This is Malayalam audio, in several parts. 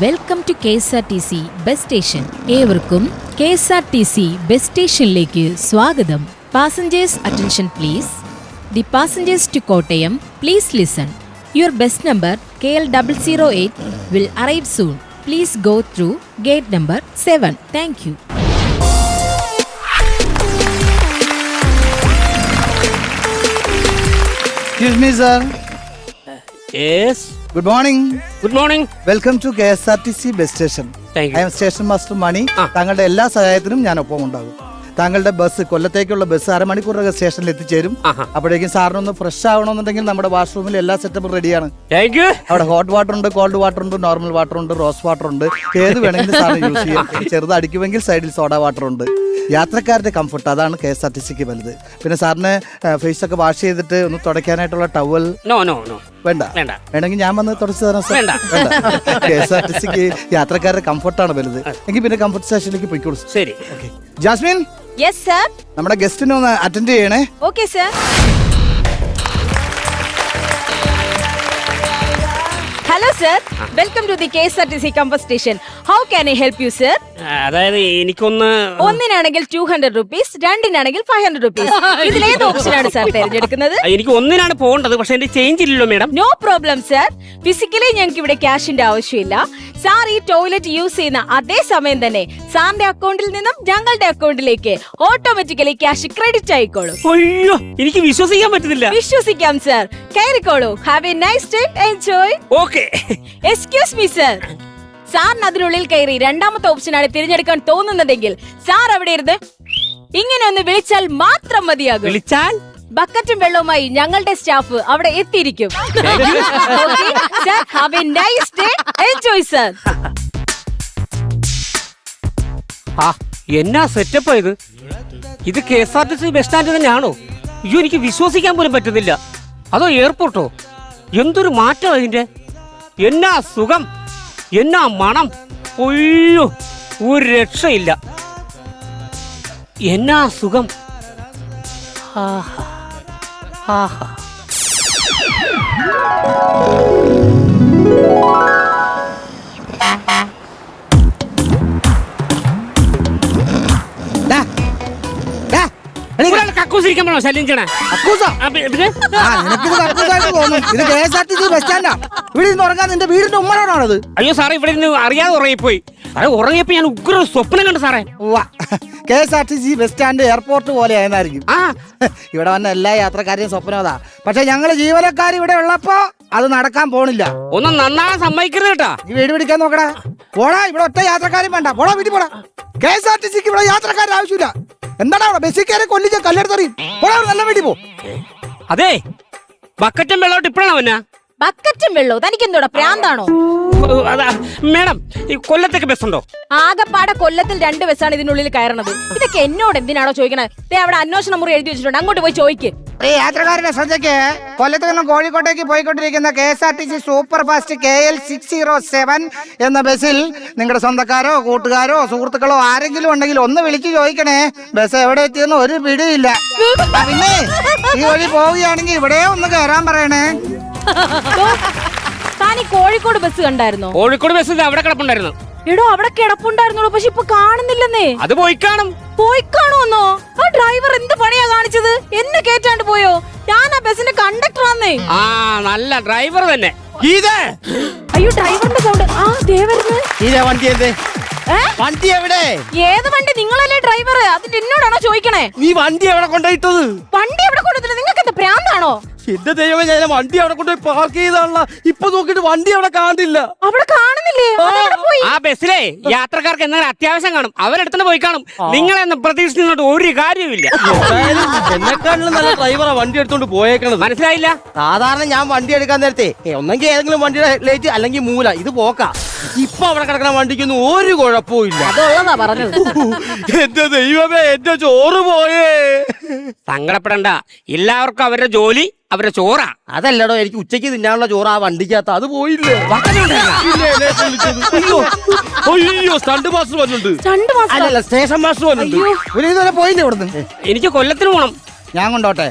Welcome to K S R T C bus station ഏവർക്കും K S R T C bus സ്റ്റേഷനിലേക്ക് സ്വാഗതം. Passengers attention please the passengers to Kottayam please listen your bus number K L double zero eight will arrive soon please go through gate number seven thank you Excuse me, sir. Yes Good morning good morning welcome to K S R T C bus station I'm station master Mani. താങ്കളുടെ എല്ലാ സഹായത്തിനും ഞാൻ ഒപ്പം ഉണ്ടാകും. താങ്കളുടെ ബസ് കൊല്ലത്തേക്കുള്ള ബസ് അരമണിക്കൂറൊക്കെ സ്റ്റേഷനിൽ എത്തിച്ചേരും. അപ്പോഴേക്കും സാറിനൊന്ന് ഫ്രഷ് ആവണമെന്നുണ്ടെങ്കിൽ നമ്മുടെ വാഷ്റൂമിൽ എല്ലാ സെറ്റപ്പും റെഡിയാണ് അവിടെ ഹോട്ട് വാട്ടർ ഉണ്ട് കോൾഡ് വാട്ടർ ഉണ്ട് നോർമൽ വാട്ടർ ഉണ്ട് റോസ് വാട്ടർ ഉണ്ട്. ഏത് വേണമെങ്കിലും സാറിന് യൂസ് ചെയ്യാം. ചെറുത് അടിക്കുമെങ്കിൽ സൈഡിൽ സോഡ വാട്ടർ ഉണ്ട്. യാത്രക്കാരുടെ കംഫർട്ട് അതാണ് കെ എസ് ആർ ടി സിക്ക് വലുത്. പിന്നെ സാറിന് ഫേസ് ഒക്കെ വാഷ് ചെയ്തിട്ട് ഒന്ന് തുടയ്ക്കാനായിട്ടുള്ള ടവൽ നോ നോ നോ വേണ്ട. വേണ്ട. വേണമെങ്കിൽ ഞാൻ വന്ന് തുടച്ചു തരാം സാർ വേണ്ട. കെ എസ് ആർ ടി സിക്ക് യാത്രക്കാരുടെ കംഫർട്ടാണ് വലുത്. എങ്കിൽ പിന്നെ കംഫർട്ട് സ്റ്റേഷനിലേക്ക് പോയിക്കോളൂ ശരി. Okay Jasmine? യെസ് സർ നമ്മുടെ ഗസ്റ്റിനെ ഒന്ന് അറ്റൻഡ് ചെയ്യണേ. Okay sir sir welcome to the K S R T C campus station how can I help you sir അതായത് എനിക്കൊന്ന് ഒന്നിനാണെങ്കിൽ ടു ഹൺഡ്രഡ് റുപ്പീസ് രണ്ടിനാണെങ്കിൽ ഫൈവ് ഹൺഡ്രഡ് റുപ്പീസ് ഇതിൽ ഏത് ഓപ്ഷനാണ് സാർ തിരഞ്ഞെടുക്കുന്നത്? എനിക്ക് ഒന്നിനാണ് പോകേണ്ടത് പക്ഷെ എന്റെ ചേഞ്ച് ഇല്ലല്ലോ madam no problem sir physically ഞങ്ങൾക്ക് ഇവിടെ ക്യാഷിന്റെ ആവശ്യമില്ല. സാർ ഈ ടോയ്ലറ്റ് യൂസ് ചെയ്യുന്ന അതേ സമയം തന്നെ സാറിന്റെ അക്കൗണ്ടിൽ നിന്നും ഞങ്ങളുടെ അക്കൗണ്ടിലേക്ക് ഓട്ടോമാറ്റിക്കലി ക്യാഷ് ക്രെഡിറ്റ് ആയിക്കോളും. അയ്യോ എനിക്ക് വിശ്വസിക്കാൻ പറ്റുന്നില്ല. വിശ്വസിക്കാം sir കയറിക്കോളൂ. Have a nice day enjoy okay excuse me sir സാറിന് അതിനുള്ളിൽ കയറി രണ്ടാമത്തെ ഓപ്ഷനാണ് തിരഞ്ഞെടുക്കാൻ തോന്നുന്നതെങ്കിൽ സാർ അവിടെ ഇരുന്ന് ഇങ്ങനെ ഒന്ന് വിളിച്ചാൽ മാത്രം മതിയാകും. വിളിച്ചാൽ? ബക്കറ്റും വെള്ളവുമായി ഞങ്ങളുടെ സ്റ്റാഫ് അവിടെ എത്തിയിരിക്കും. Sir have a nice day enjoy sir ആ എന്നാ സെറ്റപ്പ് ഇത്? ഇത് K S R T C bus stand തന്നെയാണോ? അയ്യോ എനിക്ക് വിശ്വസിക്കാൻ പോലും പറ്റുന്നില്ല. അതോ എയർപോർട്ടോ എന്തൊരു മാറ്റം ഇതിന്റെ? എന്നാ സുഖം? എന്നാ മണം? ഒയ്യോ ഒരു രക്ഷയില്ല. എന്നാ സുഖം? ആഹാ. ആഹാ. ഒരാൾ കക്കൂസിരിക്കാൻ പോണോ ശല്യം ചെയ്യണേ അക്കൂസാ. ആ, പി- പിന്നെ ആ, നിനക്കിത് കക്കൂസായിട്ട് തോന്നും. ഇത് K S R T C bus സ്റ്റാൻഡാ ഇവിടെ ഉറങ്ങാൻ നിന്റെ വീടിന്റെ അയ്യോ സാറേ ഇവിടെ നിന്ന് അറിയാതെ ഉറങ്ങിപ്പോയി. സാറേ ഉറങ്ങിയപ്പോ ഞാൻ ഉഗ്ര സ്വപ്നം കണ്ടു സാറേ. K S R T C bus stand airport പോലെ ആയിരുന്നായിരിക്കും. ആ. ഇവിടെ വന്ന എല്ലാ യാത്രക്കാരെയും സ്വപ്നം അതാ. പക്ഷെ ഞങ്ങൾ ജീവനക്കാർ ഇവിടെ ഉള്ളപ്പോ അത് നടക്കാൻ പോണില്ല. ഒന്ന് നന്നാകാൻ സമ്മതിക്കരുത് കേട്ടാ. നീ വീട് പിടിക്കാൻ നോക്കടാ. പോടാ ഇവിടെ ഒറ്റ യാത്രക്കാരും വേണ്ട. പോടാ വീട്ടിൽ പോടാ. കെ എസ് ആർ ടി സിക്ക് ഇവിടെ യാത്രക്കാരുടെ ആവശ്യമില്ല. എന്താടാ അവിടെ? ബസ്സിൽ കയറി കൊല്ലിച്ച കല്ലെടുത്തറിയും. പോടാ നല്ല വീട്ടിൽ പോ. അതെ ബക്കറ്റും വെള്ളോട്ട് ഇപ്പഴാണ് വന്ന? ബക്കറ്റും വെള്ളവും. തനിക്ക് എന്തോടാ പ്രാന്താണോ അതാ മേഡം ഈ കൊല്ലത്തേക്ക് ബസ് ഉണ്ടോ? ആകപ്പാടെ കൊല്ലത്തിൽ രണ്ട് ബസ്സാണ് ഇതിനുള്ളിൽ കയറണത്. ഇതൊക്കെ എന്നോട് എന്തിനാണോ ചോദിക്കണത് ദേ അവിടെ അന്വേഷണ മുറി എഴുതി വെച്ചിട്ടുണ്ട്. അങ്ങോട്ട് പോയി ചോദിക്ക്. ഈ യാത്രക്കാരുടെ ശ്രദ്ധയ്ക്ക് കൊല്ലത്ത് നിന്നും കോഴിക്കോട്ടേക്ക് പോയിക്കൊണ്ടിരിക്കുന്ന K S R T C super fast K L six zero seven എന്ന ബസ്സിൽ നിങ്ങളുടെ സ്വന്തക്കാരോ കൂട്ടുകാരോ സുഹൃത്തുക്കളോ ആരെങ്കിലും ഉണ്ടെങ്കിൽ ഒന്ന് വിളിച്ചു ചോദിക്കണേ. ബസ് എവിടെ എത്തിയെന്ന് ഒരു പിടിയില്ല. ആ, പിന്നെ ഈ വഴി പോവുകയാണെങ്കിൽ ഇവിടെ ഒന്ന് കയറാൻ പറയണേ. താൻ ഈ കോഴിക്കോട് ബസ് കണ്ടായിരുന്നോ? കോഴിക്കോട് ബസ് ഇത് അവിടെ കിടപ്പുണ്ടായിരുന്നു. എടോ അവിടെ കിടപ്പുണ്ടായിരുന്നോളൂ പക്ഷെ ഇപ്പൊ കാണുന്നില്ലെന്നേ. അത് പോയി കാണും. പോയി കാണുമെന്നോ? ആ ഡ്രൈവർ എന്ത് പണിയാ കാണിച്ചത്? എന്നെ കേറ്റാണ്ട് പോയോ? ഞാൻ ആ ബസ്സിന്റെ കണ്ടക്ടർ ആന്നേ ആ നല്ല ഡ്രൈവർ തന്നെ. ഇതേ അയ്യോ ഡ്രൈവറിന്റെ സൗണ്ട്. ആ ദേവരുന്ന് ഇതേ വണ്ടി എന്തേ? ഏ? വണ്ടി എവിടെ? ഏത് വണ്ടി? നിങ്ങളല്ലേ ഡ്രൈവർ അതിന്റെ എന്നോടാണോ ചോദിക്കണേ? നീ വണ്ടി എവിടെ കൊണ്ടുപോയിട്ടത്? വണ്ടി എവിടെ കൊണ്ടുവന്നില്ല നിങ്ങൾക്ക് എന്താ പ്രാന്താണോ? എന്റെ ദൈവമേ ഞാൻ വണ്ടി അവിടെ കൊണ്ടുപോയി പാർക്ക് ചെയ്താണല്ല ഇപ്പൊ നോക്കിട്ട് വണ്ടി അവിടെ കാണില്ല. അവിടെ കാണുന്നില്ലേ അതെവിടെ പോയി? ആ ബസ്സിലെ യാത്രക്കാർക്ക് എന്തെങ്കിലും അത്യാവശ്യം കാണും. അവരെടുത്തോണ്ട് പോയി കാണും. നിങ്ങളെന്ന് പ്രതീക്ഷിച്ചിട്ട് ഒരു കാര്യവുമില്ല. എന്തായാലും എന്നെക്കാട്ടിലും നല്ല ഡ്രൈവറാ വണ്ടി എടുത്തോണ്ട് പോയേക്കണത്. മനസ്സിലായില്ല? സാധാരണ ഞാൻ വണ്ടി എടുക്കാൻ നേരത്തെ ഏ, ഒന്നെങ്കിൽ ഏതെങ്കിലും വണ്ടിയുടെ ഹെഡ്ലൈറ്റ് അല്ലെങ്കിൽ മൂല ഇത് പോക്കാ. ഇപ്പൊ അവിടെ കിടക്കുന്ന വണ്ടിക്കൊന്നും ഒരു കുഴപ്പവും ഇല്ല. അതുള്ളതാ പറഞ്ഞത്. എന്റെ ദൈവമേ എന്റെ ചോറ് പോയേ. സങ്കടപ്പെടണ്ട. എല്ലാവർക്കും അവരുടെ ജോലി അവരുടെ ചോറാ. അതല്ലടോ എനിക്ക് ഉച്ചയ്ക്ക് തിന്നാനുള്ള ചോറ് ആ വണ്ടിക്കകത്ത് അത് പോയില്ലേ. അയ്യോ അയ്യോ സ്റ്റണ്ട് മാസ്റ്റർ വന്നിട്ടുണ്ട്. രണ്ട് മാസം അല്ലല്ല സ്റ്റേഷൻ മാസ്റ്റർ വന്നിട്ടുണ്ട്. ഒരു ഇതുവരെ പോയില്ലേ ഇവിടുന്ന്? എനിക്ക് കൊല്ലത്തിന് പോണം. ഞാൻ കൊണ്ടോട്ടെ.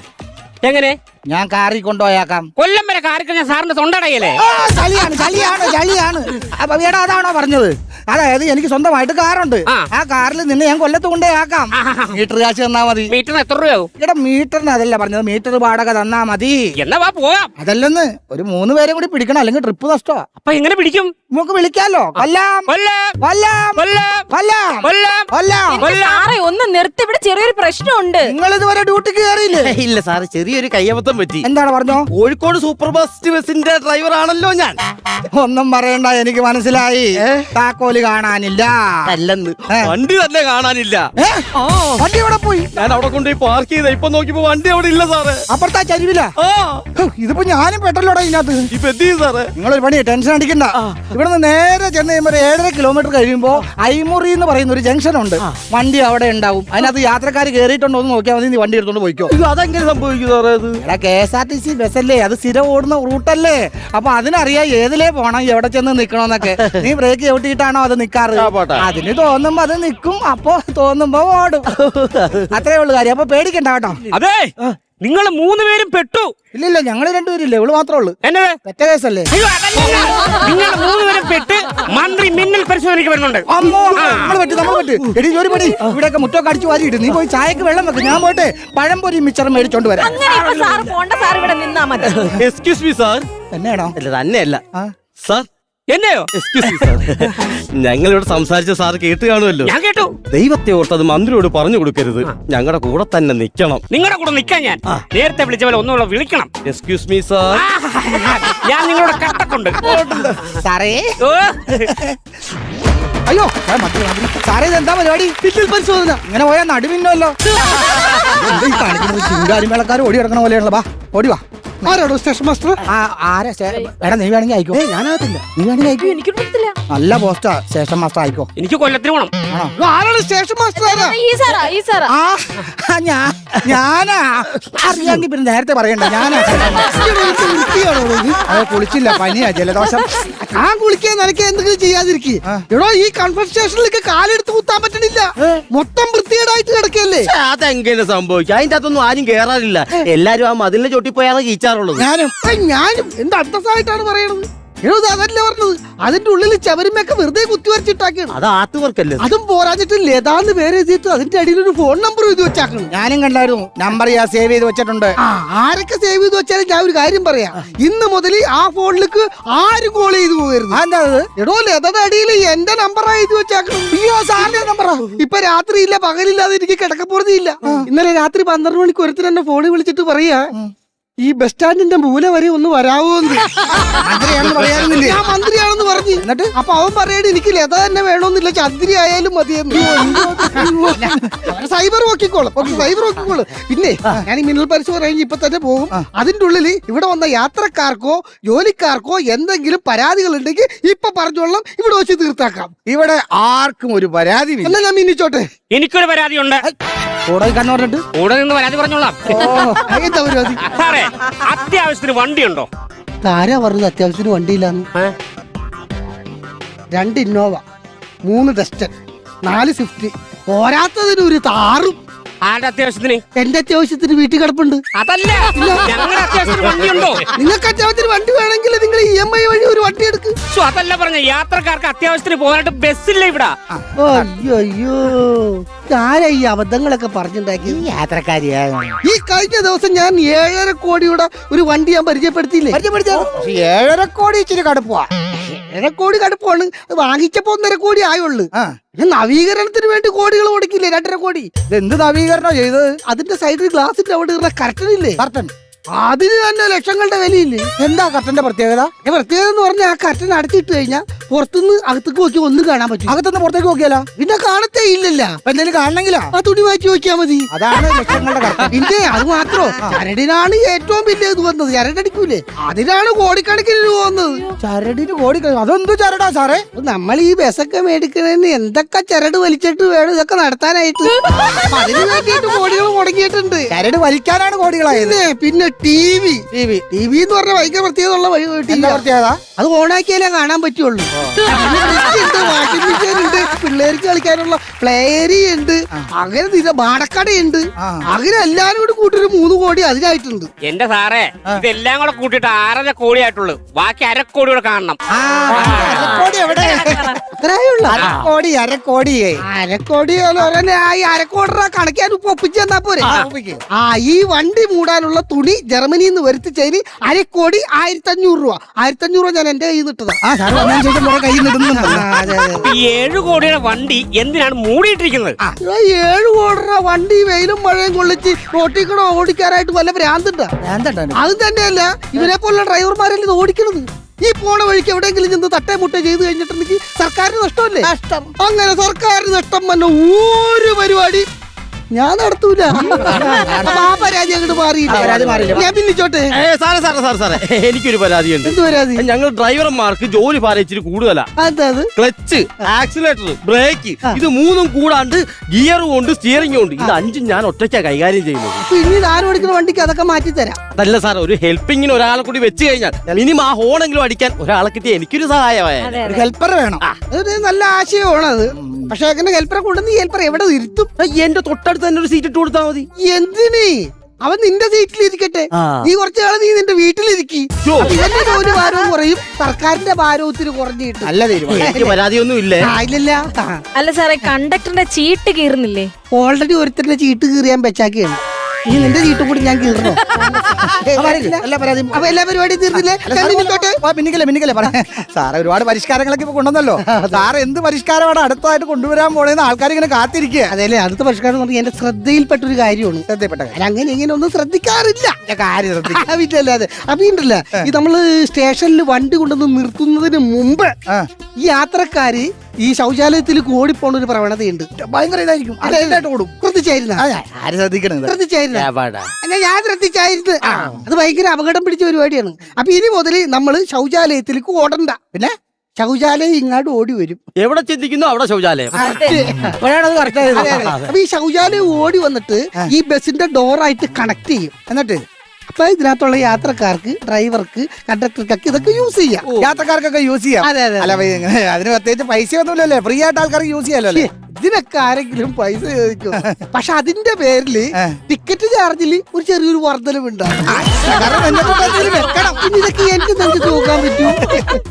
എങ്ങനെ? ഞാൻ കാറി കൊണ്ടുപോയാക്കാം. കൊല്ലം വരെ കാറിക്കഴിഞ്ഞാൽ സാറിന്റെ തൊണ്ടടയല്ലേ? ആ, ചളിയാണ് ചളിയാണ് ചളിയാണ്. അപ്പൊ വീടാ അതാണോ പറഞ്ഞത്? അതായത് എനിക്ക് സ്വന്തമായിട്ട് കാറുണ്ട്. ആ. ആ കാറിൽ നിന്ന് ഞാൻ കൊല്ലത്ത് കൊണ്ടുപോയാക്കാം. മീറ്റർ കാശ് തന്നാ മതി. മീറ്ററിന് എത്ര രൂപയാവും ഇവിടെ മീറ്ററിന് അതല്ല പറഞ്ഞത്. മീറ്റർ വാടക തന്നാ മതി. എന്നാ വാ പോകാം അതല്ലെന്ന് ഒരു മൂന്ന് പേരെ കൂടി പിടിക്കണം. അല്ലെങ്കിൽ ട്രിപ്പ് നഷ്ടമാ. അപ്പൊ എങ്ങനെ പിടിക്കും? നമുക്ക് വിളിക്കാലോ. കൊല്ലാം. കൊല്ലം. കൊല്ലാം. കൊല്ലം. കൊല്ലാം. കൊല്ലം. കൊല്ലാം. കൊല്ലം സാറേ ഒന്ന് നിർത്തി. ഇവിടെ ചെറിയൊരു പ്രശ്നമുണ്ട്. നിങ്ങൾ ഇതുവരെ ഡ്യൂട്ടിക്ക് കയറിയില്ലേ? ഇല്ല സാറ് ചെറിയൊരു കയ്യബദ്ധം പറ്റി. എന്താണ് പറഞ്ഞോ? കോഴിക്കോട് സൂപ്പർ ഫാസ്റ്റ് ബസിന്റെ ഡ്രൈവർ ആണല്ലോ ഞാൻ. ഒന്നും പറയണ്ട എനിക്ക് മനസ്സിലായി. താക്കോൽ കാണാനില്ല. അല്ലെന്ന്. വണ്ടി തന്നെ കാണാനില്ല? വണ്ടി എവിടെ പോയി? ഞാൻ അവിടെ കൊണ്ടുപോയി പാർക്ക് ചെയ്ത. ഇപ്പൊ നോക്കിയപ്പോ വണ്ടി അവിടെ ഇല്ല സാറ്. അപ്പുറത്താ ചരിവില്ല ഇതിപ്പോ ഞാനും പെട്ടല്ലോടാ ഇതിനകത്ത്. ഇപ്പൊ എത്തി സാറ്. നിങ്ങളൊരു പണി ടെൻഷൻ അടിക്കണ്ട. ഇവിടെ നിന്ന് നേരെ ചെന്ന് കഴിയുമ്പോ ഒരു ഏഴര കിലോമീറ്റർ കഴിയുമ്പോ ഐമുറി എന്ന് പറയുന്ന ഒരു ജംഗ്ഷൻ ഉണ്ട്. വണ്ടി അവിടെ ഉണ്ടാവും. അതിനകത്ത് യാത്രക്കാർ കയറിയിട്ടുണ്ടോ എന്ന് നോക്കിയാൽ മതി. നീ വണ്ടി എടുത്തോണ്ട് പോയിക്കോ. അതെങ്ങനെ സംഭവിക്കും സാറേ K S R T C ബസ്സല്ലേ? അത് സ്ഥിരം ഓടുന്ന റൂട്ടല്ലേ? അപ്പൊ അതിനറിയാം ഏതിലേ പോണം എവിടെ ചെന്ന് നിക്കണോന്നൊക്കെ. നീ ബ്രേക്ക് ചവിട്ടിയിട്ടാണോ അത് നിക്കാറ്. അതിന് തോന്നുമ്പോ അത് നിക്കും അപ്പൊ തോന്നുമ്പോ ഓടും. അത്രേ ഉള്ളു കാര്യം. അപ്പൊ പേടിക്കണ്ട കേട്ടോ. അതെ! നിങ്ങൾ മൂന്ന് പേരും പെട്ടു. ഇല്ലില്ല ഞങ്ങൾ രണ്ടുപേരില്ലേ? ഇവൾ മാത്രമേ ഉള്ളൂ. എന്നെ? പെറ്റ കേസല്ലേ? നിങ്ങൾ മൂന്ന് പേരും പെട്ട് മന്ത്രി മിന്നൽ പരിശോധനയ്ക്ക് വരുന്നുണ്ട്. എടി ജോലി പടി. ഇവിടെയൊക്കെ മുറ്റൊക്കെ അടിച്ചു വാരിയിട്ട് നീ പോയി ചായക്ക് വെള്ളം വെക്ക്. ഞാൻ പോയിട്ട് പഴംപൊരി മിച്ചറും മേടിച്ചോണ്ട് വരാം. എക്സ്ക്യൂസ് മീ സാർ എന്നാണോ അല്ല തന്നെയല്ല. സാർ എന്നെയോ? എക്സ്ക്യൂസ് മീ സാർ ഞങ്ങൾ ഇവിടെ സംസാരിച്ച സാർ കേട്ട് കാണുമല്ലോ. ഞാൻ കേട്ടു. ദൈവത്തെ ഓർത്ത് അത് മന്ത്രിയോട് പറഞ്ഞു കൊടുക്കരുത്. ഞങ്ങളുടെ കൂടെ തന്നെ നിക്കണം. നിങ്ങളുടെ കൂടെ നിൽക്കാൻ ഞാൻ. നേരത്തെ വിളിച്ച പോലെ ഒന്നുകൂടെ വിളിക്കണം. എക്സ്ക്യൂസ് മീ സാർ ഞാൻ നിങ്ങളുടെ കട്ടക്കുണ്ട് സാറേ. അയ്യോ സാറേ, മതി, പരിപാടി? പിറ്റിൽ പരിശോധന. ഇങ്ങനെ പോയാൽ നടുവിന്നല്ലോ. ചിങ്കാരി മേളക്കാർ ഓടി കിടക്കണ പോലെയാണല്ലോ. ബാ ഓടി വാ. ആരാടോ സ്റ്റേഷൻ മാസ്റ്റർ ആരാ എടാ നീ വേണമെങ്കിൽ അയക്കോ. ഞാനാകത്തില്ല. നീ വേണമെങ്കിൽ അയക്കോ. എനിക്ക് നല്ല പോസ്റ്റാ സ്റ്റേഷൻ മാസ്റ്റർ ആയിക്കോ എനിക്ക് കൊല്ലത്തിന് പോണം. ആരാണ് സ്റ്റേഷൻ മാസ്റ്റർ ആരാ? ഈ സാറാ ഈ സാറാ. ആ ആ, ഞാ ഞാനാ. അറിയാമെങ്കിൽ പിന്നെ നേരത്തെ പറയണ്ട ഞാനാ. കുളിച്ചില്ല പനിയാ ജലദോഷം. ഞാൻ കുളിക്കാൻ നിനക്ക് എന്തെങ്കിലും ചെയ്യാതിരിക്കും. എടോ ഈ കൺഫർട്ട് സ്റ്റേഷനിലേക്ക് കാലെടുത്ത് കുത്താൻ പറ്റണില്ല. മൊത്തം വൃത്തികേടായിട്ട് കിടക്കല്ലേ അതെങ്ങനെ സംഭവിക്കും? അതിന്റെ അകത്തൊന്നും ആരും കേറാറില്ല. എല്ലാരും ആ മതിലിനെ ചോട്ടി പോയാണ് കീച്ചാറുള്ളത് ഞാനും. ഞാനും. എന്ത് അന്തസ്സായിട്ടാണ് പറയണത്? അതല്ലേ പറഞ്ഞത്. അതിന്റെ ഉള്ളിൽ ചവരുമൊക്കെ വെറുതെ കുത്തി വരച്ചിട്ടാക്കിയാണ്. അത് ആത്തുവർക്കല്ലേ വർക്കല്ലേ? അതും പോരാഞ്ഞിട്ട് ലതാന്ന് പേര് എഴുതിയിട്ട് അതിന്റെ അടിയിൽ ഒരു ഫോൺ നമ്പർ എഴുതി വെച്ചാക്കണം. ഞാനും കണ്ടായിരുന്നു. നമ്പർ ഞാൻ സേവ് ചെയ്ത് വെച്ചിട്ടുണ്ട്. ആ ആരൊക്കെ സേവ് ചെയ്ത് വെച്ചാലും ഞാൻ ഒരു കാര്യം പറയാം. ഇന്ന് മുതൽ ആ ഫോണിലേക്ക് ആരും കോൾ ചെയ്ത് പോകരുത്. എന്താ എടോ ലതയുടെ അടിയിൽ എന്റെ നമ്പർ എഴുതി വെച്ചാക്കണം. അയ്യോ സാറിന്റെ നമ്പറാ ഇപ്പൊ രാത്രിയില്ല പകലില്ലാതെ എനിക്ക് കിടക്കപ്പുറത്തില്ല ഇന്നലെ രാത്രി പന്ത്രണ്ട് മണിക്ക് ഒരുത്തിന് എന്നെ ഫോണിൽ വിളിച്ചിട്ട് പറയാ ഈ ബസ് സ്റ്റാൻഡിന്റെ മൂല വരെ ഒന്ന് വരാവോ മന്ത്രിയാണെന്ന് പറയാറുന്നില്ലേ? ഞാൻ മന്ത്രിയാണെന്ന് പറഞ്ഞു. എന്നിട്ട്? അപ്പൊ അവൻ പറയണ എനിക്ക് ലത തന്നെ വേണമെന്നില്ല ചന്ദ്രി ആയാലും മതിയെന്ന്. സൈബർ നോക്കിക്കോളും. സൈബർ നോക്കിക്കോളും. പിന്നെ ഞാൻ ഈ മിന്നൽ പരിശോധന കഴിഞ്ഞ് ഇപ്പൊ തന്നെ പോകും. അതിന്റെ ഉള്ളിൽ ഇവിടെ വന്ന യാത്രക്കാർക്കോ ജോലിക്കാർക്കോ എന്തെങ്കിലും പരാതികൾ ഉണ്ടെങ്കിൽ ഇപ്പൊ പറഞ്ഞോളാം ഇവിടെ വെച്ച് തീർത്താക്കാം. ഇവിടെ ആർക്കും ഒരു പരാതി എന്നാ ഞാൻ മിന്നിച്ചോട്ടെ? എനിക്കൊരു പരാതിയുണ്ട്. കൂടെ കണ്ണു പറഞ്ഞിട്ട്? കൂടെ നിന്ന് പരാതി പറഞ്ഞോളാം. ഓ എന്താ പരിപാടി സാറേ അത്യാവശ്യത്തിന് വണ്ടിയുണ്ടോ? ആരാ പറഞ്ഞത് അത്യാവശ്യത്തിന് വണ്ടിയില്ലാന്ന്? ഏ? രണ്ട് ഇന്നോവ മൂന്ന് ഡസ്റ്റർ നാല് സ്വിഫ്റ്റ്. പോരാത്തതിന് ഒരു താറും. ആരുടെ അത്യാവശ്യത്തിന്? എന്റെ അത്യാവശ്യത്തിന് വീട്ടിൽ കിടപ്പുണ്ട്. അതല്ല ഞങ്ങളുടെ അത്യാവശ്യത്തിന് വണ്ടിയുണ്ടോ? നിങ്ങൾക്ക് അത്യാവശ്യത്തിന് വണ്ടി വേണമെങ്കിൽ നിങ്ങൾ ഇ എം ഐ വഴി ഒരു വണ്ടി എടുക്ക്. അതല്ല പറഞ്ഞ യാത്രക്കാർക്ക് അത്യാവശ്യത്തിന് പോകാനായിട്ട് ബസ്സില്ല ഇവിടെ. അയ്യോ അയ്യോ. ആരാ ഈ അബദ്ധങ്ങളൊക്കെ പറഞ്ഞുണ്ടാക്കി യാത്രക്കാരിയാ. ഈ കഴിഞ്ഞ ദിവസം ഞാൻ ഏഴര കോടിയുടെ ഒരു വണ്ടി ഞാൻ പരിചയപ്പെടുത്തിയില്ലേ? പരിചയപ്പെടുത്തി ഏഴര കോടി ഇച്ചിരി കടുപ്പുവാ. ഏഴര കോടി കടുപ്പാണ് അത് വാങ്ങിച്ചപ്പോ ഒന്നര കോടി ആയുള്ളു. പിന്നെ നവീകരണത്തിന് വേണ്ടി കോടികൾ ഓടിക്കില്ലേ രണ്ടര കോടി. ഇത് എന്ത് നവീകരണം ചെയ്തത്? അതിന്റെ സൈഡിൽ ഗ്ലാസിന്റെ അവിടെ കർട്ടൻ ഇല്ലേ? കർട്ടൻ അതിന് തന്നെ ലക്ഷങ്ങളുടെ വിലയില്ലേ? എന്താ കട്ടന്റെ പ്രത്യേകത? പ്രത്യേകത എന്ന് പറഞ്ഞാൽ ആ കട്ടൻ അടച്ചിട്ട് കഴിഞ്ഞാൽ പുറത്തുനിന്ന് അകത്തേക്ക് നോക്കി ഒന്നും കാണാൻ പറ്റും. അകത്തുനിന്ന് പുറത്തേക്ക് നോക്കിയാലോ? പിന്നെ കാണത്തേ ഇല്ലല്ല. എന്തെങ്കിലും കാണണമെങ്കിലോ? ആ തുണി മാറ്റി നോക്കിയാൽ മതി. അതാണ് ലക്ഷങ്ങളുടെ കർട്ടൻ. പിന്നെ അത് മാത്രോ ചരടിനാണ് ഏറ്റവും വലിയ ഇത് വന്നത്. ചരടടിക്കൂലേ അതിനാണ് കോടിക്കണക്കിന് രൂപ വന്നത്. ചരടിന് കോടിക്കണക്കിന് അതെന്തോ ചരടാ സാറേ? നമ്മൾ ഈ ബസ്സൊക്കെ മേടിക്കുന്നതിന് എന്തൊക്കെ ചരട് വലിച്ചിട്ട് വേണം ഇതൊക്കെ നടത്താനായിട്ട്? അതിന് വേണ്ടിയിട്ട് കോടികൾ മുടങ്ങിയിട്ടുണ്ട് ചരട് വലിക്കാനാണ് കോടികളായത്. പിന്നെ T V T V T V എന്ന് പറഞ്ഞ ഭയങ്കര പ്രത്യേകത ഉള്ള പ്രത്യേകത അത് ഓണാക്കിയാലേ കാണാൻ പറ്റുള്ളൂ. ഉണ്ട് വാഷിംഗ് മെഷീൻ ഉണ്ട് പിള്ളേർക്ക് കളിക്കാനുള്ള പ്ലേയറി ഉണ്ട്. അങ്ങനെ നിര മാടക്കടയുണ്ട് ആ. അങ്ങനെ എല്ലാരും കൂടി കൂട്ടൊരു മൂന്ന് കോടി അതിനായിട്ടുണ്ട്. എന്റെ സാറേ ഇതെല്ലാം കൂടെ കൂട്ടിയിട്ട് ആറര കോടിയായിട്ടുള്ളൂ. ബാക്കി അരക്കോടി കൂടെ കാണണം. ആ, അരക്കോടി എവിടെ? അത്രയുള്ള അരക്കോടി അരക്കോടിയേ അരക്കോടി ആ ഈ അരക്കോടി കണക്കാൻ ഒപ്പിച്ച് തന്നാ പോരെ. ആ ഈ വണ്ടി മൂടാനുള്ള തുണി ജർമ്മനിയിൽ നിന്ന് വരുത്തിച്ചതിന് അരക്കോടി ആയിരത്തി അഞ്ഞൂറ് രൂപ. ആയിരത്തി അഞ്ഞൂറ് രൂപ ഞാൻ എന്റെ കയ്യിൽ നിട്ടതാ ആ സാറ് വന്നതിന് ശേഷം കുറെ കയ്യിൽ നിടുന്നുണ്ടല്ലോ ഈ ഏഴു കോടിയുടെ വണ്ടി എന്തിനാണ് മൂടിയിട്ടിരിക്കുന്നത്? ആ ഏഴ് കോടിയുടെ വണ്ടി വെയിലും മഴയും കൊള്ളിച്ച് റോട്ടിൽ കൂടെ ഓടിക്കാനായിട്ട് വല്ല ഭ്രാന്തുണ്ടാ? അത് തന്നെയല്ല ഇവരെ പോലുള്ള ഡ്രൈവർമാരല്ലേ ഇത് ഓടിക്കണത്? ഈ പോണ വഴിക്ക് എവിടെയെങ്കിലും ചെന്ന് തട്ടേ മുട്ടേ ചെയ്ത് കഴിഞ്ഞിട്ടുണ്ടെങ്കിൽ സർക്കാരിന് നഷ്ടമല്ലേ? നഷ്ടം. അങ്ങനെ സർക്കാരിന് നഷ്ടം വന്ന ഒരു പരിപാടി ഞാൻ നടത്തൂല അപ്പൊ ആ പരാതി അങ്ങോട്ട് മാറിയില്ല. മാറിയില്ല. ഞാൻ പിന്നിച്ചോട്ടെ ഏ, സാറേ സാറേ സാറേ സാറേ. എനിക്കൊരു പരാതിയുണ്ട്. എന്ത് പരാതി? ഞങ്ങൾ ഡ്രൈവർമാർക്ക് ജോലി ഭാരം ഇച്ചിരി കൂടുതലാ. എന്താ അത്? ക്ലച്ച് ആക്സിലേറ്റർ ബ്രേക്ക് ഇത് മൂന്നും കൂടാണ്ട് ഗിയറും ഉണ്ട് സ്റ്റിയറിംഗും ഉണ്ട് ഇത് അഞ്ചും ഞാൻ ഒറ്റയ്ക്കാ കൈകാര്യം ചെയ്യുന്നത്. പിന്നീട് ആരും എടുക്കുന്ന വണ്ടിക്ക് അതൊക്കെ മാറ്റി തരാം. അതല്ല സാർ ഒരു ഹെൽപ്പിങ്ങിന് ഒരാളെ കൂടി വെച്ച് കഴിഞ്ഞാൽ മിനിമം ആ ഹോണെങ്കിലും അടിക്കാൻ ഒരാളെ കിട്ടിയ എനിക്കൊരു സഹായമായ ഒരു ഹെൽപ്പർ വേണം. നല്ല ആശയമാണ് അത്. പക്ഷെ അങ്ങനെ ഹെൽപ്പറെ കൊണ്ടുവന്ന് ഹെൽപ്പർ എവിടെ ഇരുത്തും? എന്റെ തൊട്ടടുത്ത് തന്നെ ഒരു സീറ്റ് ഇട്ട് കൊടുത്താൽ മതി. എന്തിന്? അവൻ നിന്റെ സീറ്റിൽ ഇരിക്കട്ടെ നീ കുറച്ചു നാളെ നീ നിന്റെ വീട്ടിലിരിക്കി. ഇവന്റെ ജോലി ഭാരവും കുറയും. സർക്കാരിന്റെ ഭാരവും ഒത്തിരി കുറഞ്ഞിട്ട് നല്ല തീരുമാനം എനിക്ക് പരാതിയൊന്നും ഇല്ലേ? ആ, അല്ല സാറേ കണ്ടക്ടറിന്റെ ചീട്ട് കീറുന്നില്ലേ? ഓൾറെഡി ഒരുത്തരുടെ ചീട്ട് കീറിയാൻ വെച്ചാക്കിയാണ് ഇനി നിന്റെ ചീട്ടും കൂടി ഞാൻ കീറണോ അപ്പൊ എല്ലാ പരിപാടിയും തീർന്നില്ലേ? അല്ല, സാറ് കണ്ടിന്യൂട്ടോട്ടെ ആ, പിന്നിക്കല്ലേ പിന്നിക്കല്ലേ പറ. സാറ് ഒരുപാട് പരിഷ്കാരങ്ങളൊക്കെ ഇപ്പൊ കൊണ്ടുവന്നല്ലോ. സാറ് എന്ത് പരിഷ്കാരമാണ് അടുത്തതായിട്ട് കൊണ്ടുവരാൻ പോണേന്ന് ആൾക്കാർ ഇങ്ങനെ കാത്തിരിക്കുക. അതെല്ലേ അടുത്ത പരിഷ്കാരം എന്ന് പറഞ്ഞാൽ എന്റെ ശ്രദ്ധയിൽപ്പെട്ട ഒരു കാര്യമാണ്. ഞാൻ അങ്ങനെ ഇങ്ങനെ ഒന്നും ശ്രദ്ധിക്കാറില്ല. കാര്യം ശ്രദ്ധിക്കും. വീട്ടിലല്ലാതെ അപ്പൊ ഉണ്ടല്ല ഈ നമ്മൾ സ്റ്റേഷനിൽ വണ്ടി കൊണ്ടുവന്ന് നിർത്തുന്നതിന് മുമ്പ്. ഈ യാത്രക്കാര് ഈ ശൗചാലയത്തിൽ ഓടിപ്പോണ ഒരു പ്രവണതയുണ്ട്. ഭയങ്കര ഇതായിരിക്കും. ഓടും? ശ്രദ്ധിച്ചായിരുന്ന? ആ, ആര് ശ്രദ്ധിക്കണത്? ശ്രദ്ധിച്ചായിരുന്ന? എവിടാ? അല്ല ഞാൻ ശ്രദ്ധിച്ചായിരുന്നു. അത് ഭയങ്കര അപകടം പിടിച്ച പരിപാടിയാണ്. അപ്പൊ ഇനി മുതൽ നമ്മൾ ശൗചാലയത്തിലേക്ക് ഓടണ്ട. പിന്നെ? ശൗചാലയം ഇങ്ങോട്ട് ഓടി വരും. എവിടെ ചിന്തിക്കുന്നു? അവിടെ ശൗചാലയം. അപ്പൊ ഈ ശൗചാലയം ഓടി വന്നിട്ട് ഈ ബസിന്റെ ഡോറായിട്ട് കണക്ട് ചെയ്യും. എന്നിട്ട്? അപ്പൊ ഇതിനകത്തുള്ള യാത്രക്കാർക്ക് ഡ്രൈവർക്ക് കണ്ടക്ടർക്കൊക്കെ ഇതൊക്കെ യൂസ് ചെയ്യാം. യാത്രക്കാർക്കൊക്കെ യൂസ് ചെയ്യാം. അതെ, അതെ, അല്ല അതിന് പ്രത്യേകിച്ച് പൈസ ഒന്നുമില്ലല്ലേ ഫ്രീ ആയിട്ട് ആൾക്കാർക്ക് യൂസ് ചെയ്യാലോ അല്ലേ? ഇതിനൊക്കെ ആരെങ്കിലും പൈസ ചോദിക്കും. പക്ഷെ അതിന്റെ പേരിൽ ടിക്കറ്റ് ചാർജിൽ ഒരു ചെറിയൊരു വർധനവുണ്ടാകും ഇതൊക്കെ എനിക്ക് നിങ്ങൾക്ക് നോക്കാൻ പറ്റൂ.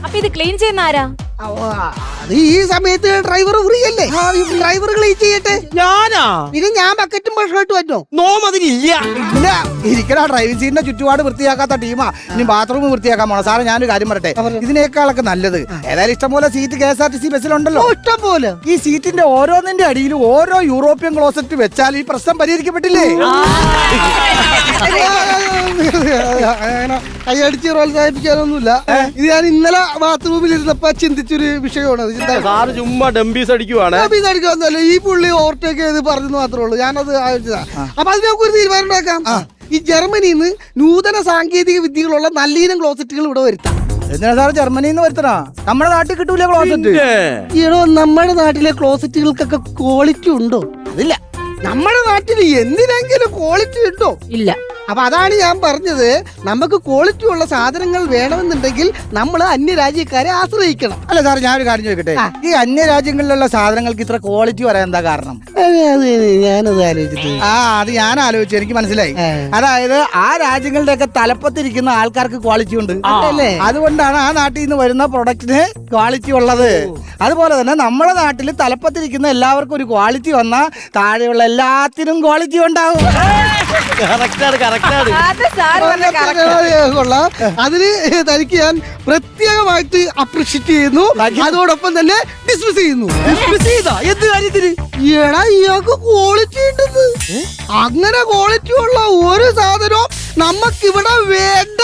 അപ്പൊ ഇത് ക്ലീൻ ചെയ്യുന്ന ആരാ? അത് ഈ സമയത്ത് ഡ്രൈവർ ഫ്രീ അല്ലേ? ഡ്രൈവർ ക്ലീൻ ചെയ്യട്ടെ. ഞാനാ? പിന്നെ ഞാൻ ബക്കറ്റും ഭക്ഷണമായിട്ട് പറ്റോ നോമതിനില്ല അതിനില്ല ഇരിക്കണ ഡ്രൈവിംഗ് സീറ്റിന്റെ ചുറ്റുപാട് വൃത്തിയാക്കാത്ത ടീമാ ഇനി ബാത്റൂം വൃത്തിയാക്കാൻ പോണം സാറേ ഞാനൊരു കാര്യം പറയട്ടെ. ഇതിനേക്കാളൊക്കെ നല്ലത്. ഏതായാലും ഇഷ്ടംപോലെ seat K S R T C ബസ്സിലുണ്ടല്ലോ. ഇഷ്ടം പോലെ ഈ സീറ്റിന്റെ ഓരോന്നിന്റെ അടിയിൽ ഓരോ യൂറോപ്യൻ ക്ലോസറ്റ് വെച്ചാൽ ഈ പ്രശ്നം പരിഹരിക്കപ്പെട്ടില്ലേ? അങ്ങനെ കൈയടിച്ച് പ്രോത്സാഹിപ്പിക്കാനൊന്നുമില്ല. ഇത് ഞാൻ ഇന്നലെ ബാത്റൂമിൽ ഇരുന്നപ്പോ ചിന്തിച്ചൊരു വിഷയമാണ്. സാറ് ചുമ്മാ ഡംബീസ് അടിക്കുവാണ്. അടിക്കാന്നല്ല ഈ പുള്ളി ഓവർടേക്ക് ചെയ്ത് പറഞ്ഞു മാത്രമേ ഉള്ളൂ. ഞാനത് ആലോചിച്ചതാ. അപ്പൊ അതിന് നമുക്ക് ഒരു തീരുമാനം ഉണ്ടാക്കാം. ഈ ജർമ്മനിന്ന് നിന്ന് നൂതന സാങ്കേതിക വിദ്യകളുള്ള നല്ലീനം ക്ലോസറ്റുകൾ ഇവിടെ വരുത്താം. എന്തിനാ സാർ ജർമ്മനിയിൽ നിന്ന് വരുത്തണ? നമ്മുടെ നാട്ടിൽ കിട്ടൂല ക്ലോസറ്റ് ഈടോ നമ്മുടെ നാട്ടിലെ ക്ലോസറ്റുകൾക്കൊക്കെ ക്വാളിറ്റി ഉണ്ടോ? അതില്ല. നമ്മുടെ നാട്ടിൽ എന്തിനെങ്കിലും ക്വാളിറ്റി ഉണ്ടോ? ഇല്ല. അപ്പൊ അതാണ് ഞാൻ പറഞ്ഞത്. നമുക്ക് ക്വാളിറ്റി ഉള്ള സാധനങ്ങൾ വേണമെന്നുണ്ടെങ്കിൽ നമ്മൾ അന്യരാജ്യക്കാരെ ആശ്രയിക്കണം. അല്ല സാർ ഞാനൊരു കാര്യം ചോദിക്കട്ടെ? ഈ അന്യ രാജ്യങ്ങളിലുള്ള സാധനങ്ങൾക്ക് ഇത്ര ക്വാളിറ്റി പറയാൻ എന്താ കാരണം? ഞാനത് ആ അത് ഞാൻ ആലോചിച്ചു. എനിക്ക് മനസ്സിലായി. അതായത് ആ രാജ്യങ്ങളുടെയൊക്കെ തലപ്പത്തിരിക്കുന്ന ആൾക്കാർക്ക് ക്വാളിറ്റി ഉണ്ട്. അല്ലേ? അതുകൊണ്ടാണ് ആ നാട്ടിൽ നിന്ന് വരുന്ന പ്രൊഡക്റ്റിന് ക്വാളിറ്റി ഉള്ളത്. അതുപോലെ തന്നെ നമ്മുടെ നാട്ടിൽ തലപ്പത്തിരിക്കുന്ന എല്ലാവർക്കും ഒരു ക്വാളിറ്റി വന്നാൽ താഴെയുള്ള എല്ലാത്തിനും ക്വാളിറ്റി ഉണ്ടാവും. കറക്റ്റാണ് കറക്റ്റാണ് കൊള്ളാം. അതിന് തനിക്ക് ഞാൻ പ്രത്യേകമായിട്ട് അപ്രീഷിയേറ്റ് ചെയ്യുന്നു. അതോടൊപ്പം തന്നെ ഡിസ്മിസ് ചെയ്യുന്നു. ഡിസ്മിസ് ചെയ്താ? എന്ത് കാര്യത്തിന്? എടാ ഇയാൾക്ക് ക്വാളിറ്റി ഉണ്ടെന്ന്. അങ്ങനെ ക്വാളിറ്റി ഉള്ള ഒരു സാധനവും നമുക്കിവിടെ വേണ്ട.